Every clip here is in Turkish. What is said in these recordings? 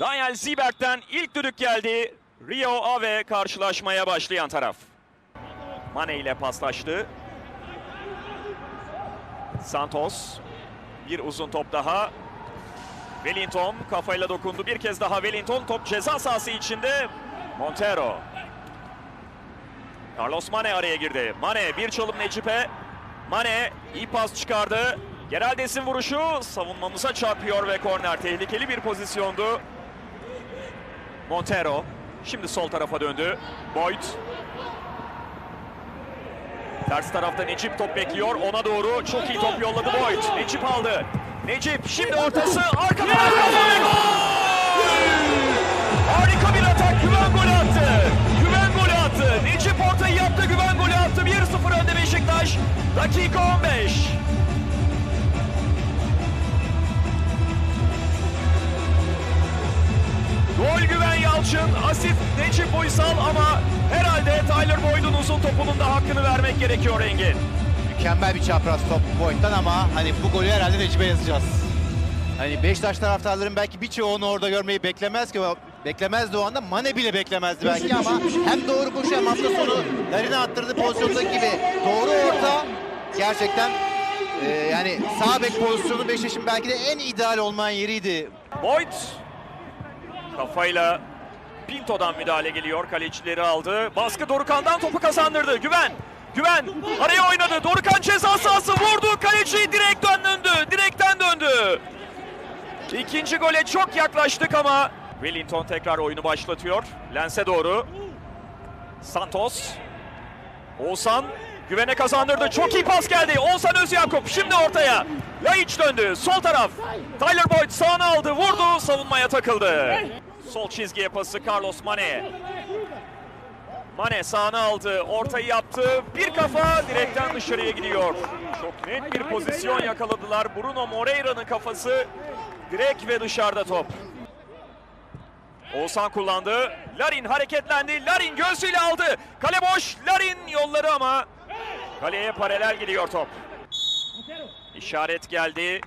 Daniel Ziebert'ten ilk düdük geldi. Rio Ave karşılaşmaya başlayan taraf. Mane ile paslaştı. Santos. Bir uzun top daha. Wellington kafayla dokundu. Bir kez daha Wellington top ceza sahası içinde. Montero. Carlos Mane araya girdi. Mane bir çalım Necip'e. Mane iyi pas çıkardı. Geraldes'in vuruşu savunmamıza çarpıyor ve korner. Tehlikeli bir pozisyondu. Montero. Şimdi sol tarafa döndü. Boyd. Ters tarafta Necip top bekliyor. Ona doğru çok iyi top yolladı Boyd. Necip aldı. Necip şimdi ortası. Arka tarafa ve gol! Harika bir atak. Güven golü attı. Güven golü attı. Necip ortayı yaptı. Güven golü attı. 1-0 önde Beşiktaş. Dakika 15. Yalçın, asist Necip Uysal ama herhalde Tyler Boyd'un uzun topunun da hakkını vermek gerekiyor Engin. Mükemmel bir çapraz top Boyd'dan ama hani bu golü herhalde Necip'e yazacağız. Hani Beşiktaş taraftarların belki birçoğunu orada görmeyi beklemez ki beklemezdi o anda. Mane bile beklemezdi belki ama hem doğru koşu hem hafta sonu Larin'e attırdığı pozisyondaki gibi doğru orta gerçekten e, yani sağ bek pozisyonu Beşiktaş'ın belki de en ideal olmayan yeriydi. Boyd kafayla Pinto'dan müdahale geliyor. Kalecileri aldı. Baskı Dorukan'dan topu kazandırdı. Güven. Güven araya oynadı. Dorukan ceza sahası vurdu. Kaleci direkten döndü. Direkten döndü. İkinci gole çok yaklaştık ama Wellington tekrar oyunu başlatıyor. Lens'e doğru. Santos. Oğuzhan güvene kazandırdı. Çok iyi pas geldi. Oğuzhan Özyakup şimdi ortaya. Laiç döndü. Sol taraf. Tyler Boyd sağını aldı. Vurdu. Savunmaya takıldı. Sol çizgiye pası Carlos Mane. Mane sağını aldı. Ortayı yaptı. Bir kafa direkten dışarıya gidiyor. Çok net bir pozisyon yakaladılar. Bruno Moreira'nın kafası direkt ve dışarıda top. Oğuzhan kullandı. Larin hareketlendi. Larin göğsüyle aldı. Kale boş. Larin yolları ama kaleye paralel gidiyor top. İşaret geldi.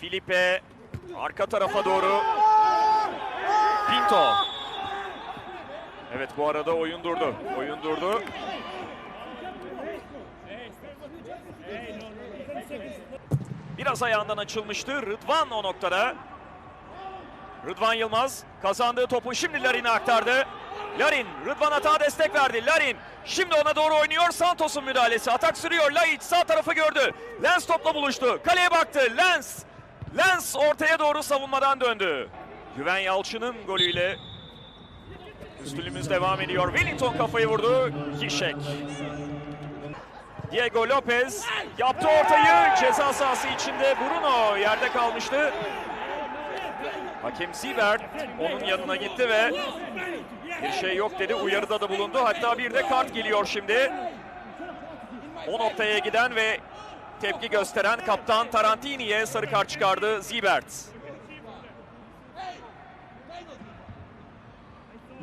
Filipe arka tarafa doğru. Pinto. Evet bu arada oyun durdu. Oyun durdu. Biraz ayağından açılmıştı. Rıdvan o noktada. Rıdvan Yılmaz kazandığı topu şimdi Larin'e aktardı. Larin Rıdvan hata destek verdi. Larin şimdi ona doğru oynuyor. Santos'un müdahalesi. Atak sürüyor. Laiç sağ tarafı gördü. Lens topla buluştu. Kaleye baktı. Lens. Lens ortaya doğru savunmadan döndü. Güven Yalçın'ın golüyle üstünlüğümüz devam ediyor. Wellington kafayı vurdu. Kişek. Diego Lopez yaptı ortayı. Ceza sahası içinde Bruno yerde kalmıştı. Hakem Siebert onun yanına gitti ve bir şey yok dedi. Uyarıda da bulundu. Hatta bir de kart geliyor şimdi. O noktaya giden ve tepki gösteren kaptan Tarantini'ye sarı kart çıkardı Siebert.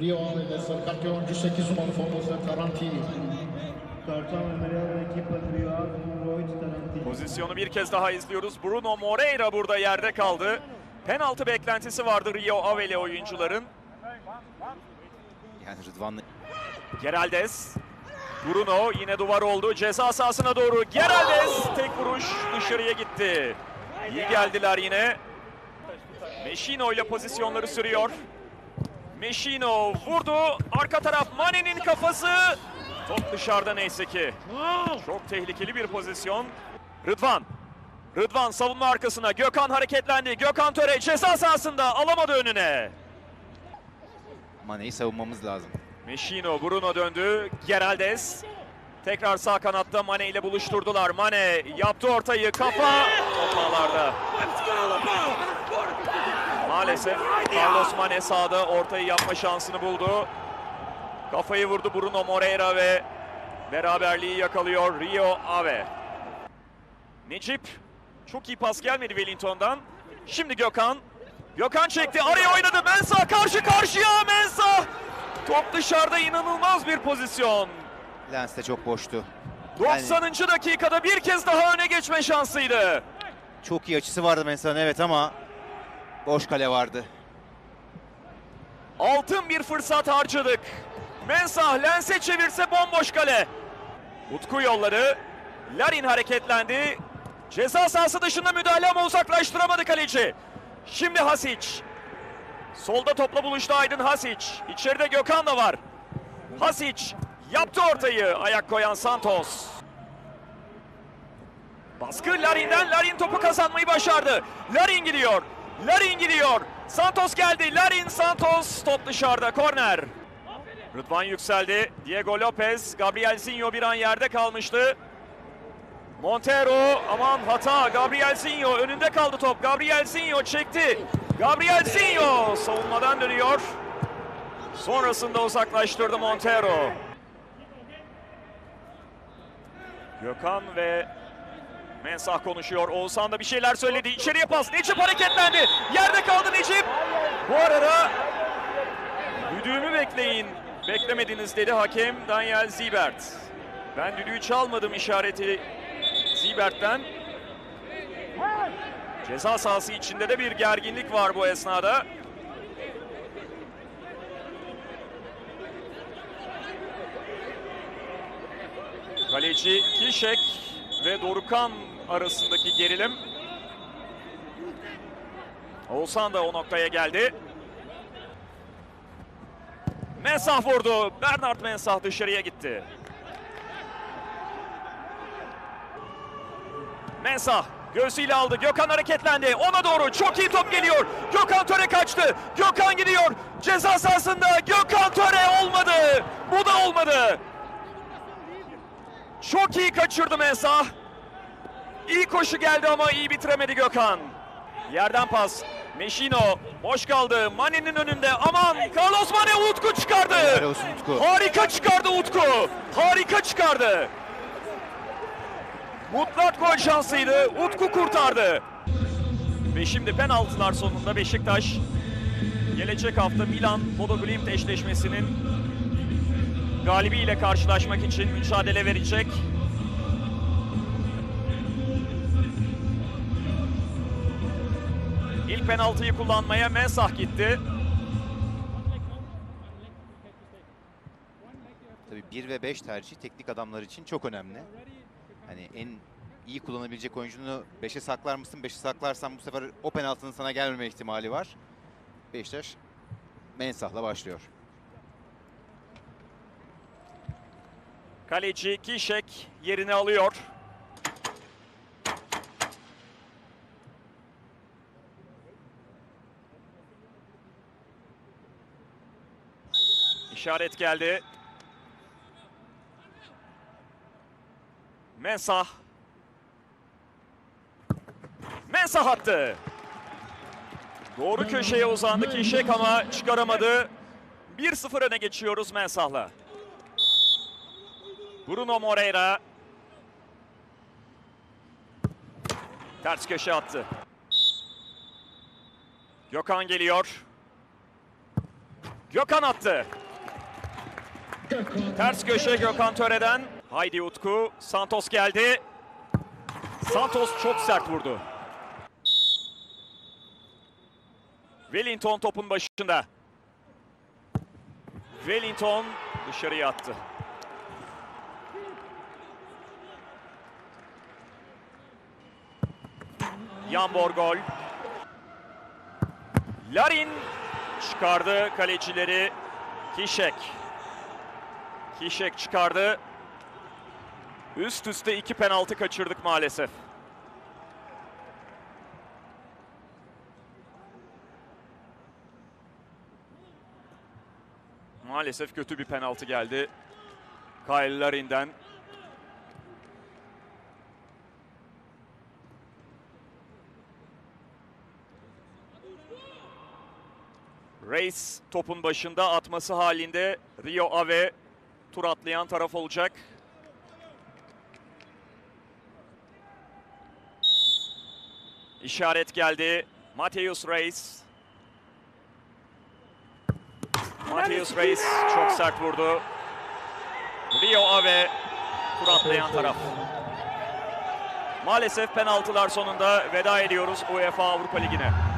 Rio Ave sarı kart gördü 8 numaralı forması Tarantini. Cartão amarelo da equipa de Rio Ave, número 8, Tarantino. Pozisyonu bir kez daha izliyoruz. Bruno Moreira burada yerde kaldı. Penaltı beklentisi vardı Rio Ave'li oyuncuların. Yani Rıdvan'la Geraldes. Bruno yine duvar oldu. Ceza sahasına doğru. Geraldes tek vuruş dışarıya gitti. İyi geldiler yine. Meşino ile pozisyonları sürüyor. Meşino vurdu. Arka taraf Mane'nin kafası. Top dışarıda neyse ki. Çok tehlikeli bir pozisyon. Rıdvan. Rıdvan savunma arkasına. Gökhan hareketlendi. Gökhan Töre ceza sahasında alamadı önüne. Mane'yi savunmamız lazım. Meşino, Bruno döndü. Geraldes. Tekrar sağ kanatta Mane ile buluşturdular. Mane yaptı ortayı. Kafa top ağlarda. Maalesef Carlos Mane sağda ortayı yapma şansını buldu. Kafayı vurdu Bruno Moreira ve beraberliği yakalıyor Rio Ave. Necip çok iyi pas gelmedi Wellington'dan. Şimdi Gökhan. Gökhan çekti. Araya oynadı. Mensah karşı karşıya. Mensah. Top dışarıda inanılmaz bir pozisyon. Lens de çok boştu. 90. dakikada bir kez daha öne geçme şansıydı. Çok iyi açısı vardı mesela evet ama boş kale vardı. Altın bir fırsat harcadık. Mensah lense çevirse bomboş kale. Utku yolladı. Larin hareketlendi. Ceza sahası dışında müdahale ama uzaklaştıramadı kaleci. Şimdi Hasic. Solda topla buluştu Aydın Hasic. İçeride Gökhan da var. Hasic yaptı ortayı. Ayak koyan Santos. Baskı Larin'den. Larin topu kazanmayı başardı. Larin gidiyor. Larin gidiyor. Santos geldi. Larin Santos top dışarıda. Korner. Rıdvan yükseldi. Diego Lopez. Gabriel Zinho bir an yerde kalmıştı. Montero aman hata Gabriel Zinho önünde kaldı top. Gabriel Zinho çekti. Gabriel Zinho savunmadan dönüyor. Sonrasında uzaklaştırdı Montero. Gökhan ve Mensah konuşuyor. Oğuzhan da bir şeyler söyledi. İçeriye pas. Necip hareketlendi. Yerde kaldı Necip. Bu arada düdüğümü bekleyin. Beklemediniz dedi hakem Daniel Zibert. Ben düdüğü çalmadım işareti Zibert'ten. Ceza sahası içinde de bir gerginlik var bu esnada. Kaleci Kişek ve Dorukan arasındaki gerilim. Oğuzhan da o noktaya geldi. Mensah vurdu. Bernard Mensah dışarıya gitti. Mensah göğsüyle aldı. Gökhan hareketlendi. Ona doğru çok iyi top geliyor. Gökhan Töre kaçtı. Gökhan gidiyor. Ceza sahasında Gökhan Töre olmadı. Bu da olmadı. Çok iyi kaçırdı Mensah. İyi koşu geldi ama iyi bitiremedi Gökhan. Yerden pas. Meşino boş kaldı. Mane'nin önünde. Aman Carlos Mane Utku çıkardı. Utku. Harika çıkardı Utku. Harika çıkardı. Mutlak gol şansıydı. Utku kurtardı. Ve şimdi penaltılar sonunda Beşiktaş gelecek hafta Milan Bodo Glimt eşleşmesinin galibiyle karşılaşmak için mücadele verecek. İlk penaltıyı kullanmaya Mensah gitti. Tabii 1 ve 5 tercih teknik adamlar için çok önemli. Hani en iyi kullanabilecek oyuncunu 5'e saklar mısın? 5'e saklarsan bu sefer o penaltının sana gelmeme ihtimali var. Beşiktaş Mensah'la başlıyor. Kaleci Kişek yerini alıyor. İşaret geldi. Mensah. Mensah attı. Doğru köşeye uzandı Kişek ama çıkaramadı. 1-0 öne geçiyoruz Mensah'la. Bruno Moreira. Ters köşe attı. Gökhan geliyor. Gökhan attı. Ters köşe Gökhan Töre'den. Haydi Utku. Santos geldi. Santos çok sert vurdu. Wellington topun başında. Wellington dışarıya attı. Jan Borgol. Larin çıkardı kalecileri. Kişek. Kişek çıkardı. Üst üste iki penaltı kaçırdık maalesef. Maalesef kötü bir penaltı geldi. Kyle Larin'den. Reis topun başında atması halinde Rio Ave tur atlayan taraf olacak. İşaret geldi. Mateus Reis. Mateus Reis çok sert vurdu. Rio Ave tur atlayan taraf. Maalesef penaltılar sonunda veda ediyoruz UEFA Avrupa Ligi'ne.